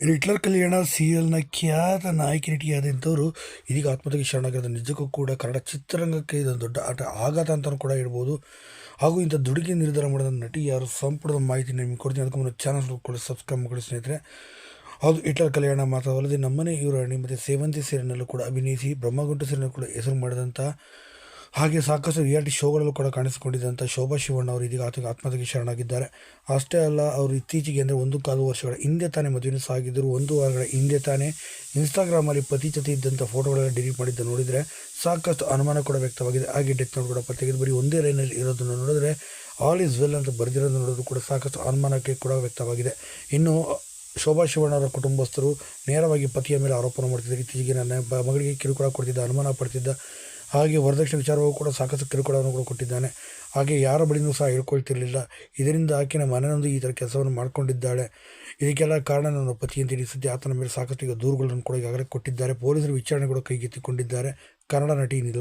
ಇನ್ನು ಹಿಟ್ಲರ್ ಕಲ್ಯಾಣ ಸೀರಿಯಲ್ನ ಖ್ಯಾತ ನಾಯಕಿ ನಟಿಯಾದಂಥವರು ಇದೀಗ ಆತ್ಮಹತ್ಯೆಗೆ ಶರಣಾಗಿರೋದು. ನಿಜಕ್ಕೂ ಕೂಡ ಕನ್ನಡ ಚಿತ್ರರಂಗಕ್ಕೆ ಇದೊಂದು ದೊಡ್ಡ ಆಟ, ಆಘಾತ ಅಂತಲೂ ಕೂಡ ಹೇಳ್ಬೋದು. ಹಾಗೂ ಇಂಥ ದುಡುಗಿ ನಿರ್ಧಾರ ಮಾಡಿದ ನಟಿ ಯಾರು ಸಂಪೂರ್ಣ ಮಾಹಿತಿ ನಿಮಗೆ ಕೊಡ್ತೀನಿ. ಅದಕ್ಕೆ ಮುನ್ನ ಚಾನಲ್ ಕೂಡ ಸಬ್ಸ್ಕ್ರೈಬ್ ಮಾಡಿ ಸ್ನೇಹಿತರೆ. ಹೌದು, ಹಿಟ್ಲರ್ ಕಲ್ಯಾಣ ಮಾತ್ರವಲ್ಲದೆ ನಮ್ಮನೆ ಇವರಾಣಿ ಮತ್ತು ಸೇವಂತಿ ಸೇರಿನಲ್ಲೂ ಕೂಡ ಅಭಿನಯಿಸಿ, ಬ್ರಹ್ಮಗುಂಟ ಸೇರಿನಲ್ಲೂ ಕೂಡ ಹೆಸರು ಮಾಡಿದಂಥ ಹಾಗೆ ಸಾಕಷ್ಟು ರಿಯಾಲಿಟಿ ಶೋಗಳಲ್ಲೂ ಕೂಡ ಕಾಣಿಸಿಕೊಂಡಿದ್ದಂಥ ಶೋಭಾ ಶಿವಣ್ಣ ಅವರು ಇದೀಗ ಆತ ಆತ್ಮಹತ್ಯೆಗೆ ಶರಣಾಗಿದ್ದಾರೆ. ಅಷ್ಟೇ ಅಲ್ಲ, ಅವರು ಇತ್ತೀಚೆಗೆ ಅಂದರೆ ಒಂದು ಕಾಲು ವರ್ಷಗಳ ಹಿಂದೆ ತಾನೇ ಮದುವೆ ಸಾಗಿದ್ದರು ಒಂದು ವಾರಗಳ ಹಿಂದೆ ತಾನೇ ಇನ್ಸ್ಟಾಗ್ರಾಮಲ್ಲಿ ಪತಿ ಜೊತೆ ಇದ್ದಂಥ ಫೋಟೋಗಳೆಲ್ಲ ಡಿಲೀಟ್ ಮಾಡಿದ್ದು ನೋಡಿದರೆ ಸಾಕಷ್ಟು ಅನುಮಾನ ಕೂಡ ವ್ಯಕ್ತವಾಗಿದೆ. ಹಾಗೆ ಡೆತ್ ನೋಟ್ ಕೂಡ ಪತ್ತೆಗೆ ಬರೀ ಒಂದೇ ಲೈನಲ್ಲಿ ಇರೋದನ್ನು ನೋಡಿದ್ರೆ ಆಲ್ ಈಸ್ ವೆಲ್ ಅಂತ ಬರೆದಿರೋದು ನೋಡೋದು ಕೂಡ ಸಾಕಷ್ಟು ಅನುಮಾನಕ್ಕೆ ಕೂಡ ವ್ಯಕ್ತವಾಗಿದೆ. ಇನ್ನು ಶೋಭಾ ಶಿವಣ್ಣವರ ಕುಟುಂಬಸ್ಥರು ನೇರವಾಗಿ ಪತಿಯ ಮೇಲೆ ಆರೋಪನ ಮಾಡ್ತಿದ್ದಾರೆ. ಇತ್ತೀಚೆಗೆ ನನ್ನ ಮಗಳಿಗೆ ಕಿರುಕುಳ ಕೊಡ್ತಿದ್ದ, ಅನುಮಾನ ಪಡ್ತಿದ್ದ ಹಾಗೆ ವರದಕ್ಷಿಣೆ ವಿಚಾರವೂ ಕೂಡ ಸಾಕಷ್ಟು ಕಿರುಕುಳವನ್ನು ಕೂಡ ಕೊಟ್ಟಿದ್ದಾನೆ. ಹಾಗೆ ಯಾರ ಬಳಿನೂ ಸಹ ಹೇಳ್ಕೊಳ್ತಿರಲಿಲ್ಲ. ಇದರಿಂದ ಆಕೆಯ ಮನೆಯೊಂದು ಈ ಥರ ಕೆಲಸವನ್ನು ಮಾಡಿಕೊಂಡಿದ್ದಾಳೆ. ಇದಕ್ಕೆಲ್ಲ ಕಾರಣ ನನ್ನ ಪತಿ ಅಂತ ಆತನ ಮೇಲೆ ಸಾಕಷ್ಟು ಈಗ ದೂರುಗಳನ್ನು ಕೂಡ ಈಗಾಗಲೇ ಕೊಟ್ಟಿದ್ದಾರೆ. ಪೊಲೀಸರು ವಿಚಾರಣೆ ಕೂಡ ಕೈಗೆತ್ತಿಕೊಂಡಿದ್ದಾರೆ. ಕನ್ನಡ ನಟಿ ನಿಲ್ಲ